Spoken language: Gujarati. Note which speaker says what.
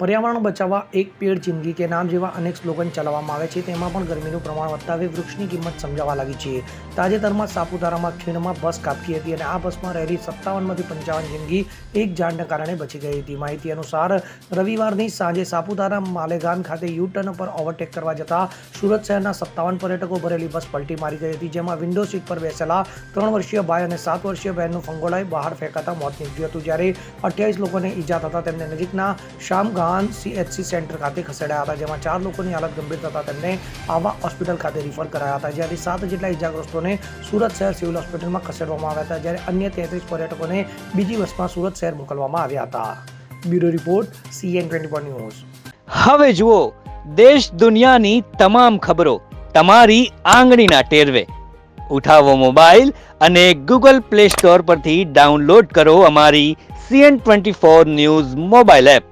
Speaker 1: પર્યાવરણ બચાવવા એક પેડ જિંદગી કે નામ જેવા અનેક સ્લોગન ચલાવવામાં આવે છે, તેમાં પણ ગરમીનું પ્રમાણ વધતા હવે વૃક્ષની કિંમત સમજાવવા લાગી છે. તાજેતરમાં સાપુતારામાં ખીણમાં બસ કાપી હતી અને આ બસમાં રહેલી સત્તાવનમાંથી પંચાવન જિંદગી એક ઝાડને કારણે બચી ગઈ હતી. માહિતી અનુસાર, રવિવારની સાંજે સાપુતારા માલેગાન ખાતે યુ ટર્ન પર ઓવરટેક કરવા જતા સુરત શહેરના સત્તાવન પર્યટકો ભરેલી બસ પલટી મારી ગઈ હતી, જેમાં વિન્ડો સીટ પર બેસેલા ત્રણ વર્ષીય ભાઈ અને સાત વર્ષીય બહેનનું ફંગોળાઈ બહાર ફેંકાતા મોત નીપજ્યું હતું. જ્યારે અઠ્યાવીસ લોકોને ઈજા થતા તેમને નજીકના શામગાન સીએચસી સેન્ટર ખાતે ખસેડાયા હતા, જેમાં ચાર લોકોની હાલત ગંભીર થતા તેમને આવા હોસ્પિટલ ખાતે રિફર કરાયા હતા. જ્યારે સાત જેટલા ઈજાગ્રસ્તોને સુરત શહેર સિવિલ હોસ્પિટલમાં ખસેડવામાં આવ્યા હતા, જ્યારે અન્ય તેત્રીસ પર્યટકોને બીજી બસમાં સુરત શહેર મોકલવામાં આવ્યા હતા. Bureau report CN twenty news.
Speaker 2: હવે જુઓ, દેશ દુનિયાની તમામ ખબરો તમારી આંગળીના ટેરવે. ઉઠાવો મોબાઈલ અને ગૂગલ પ્લે સ્ટોર પરથી ડાઉનલોડ કરો અમારી CN twenty four news mobile app.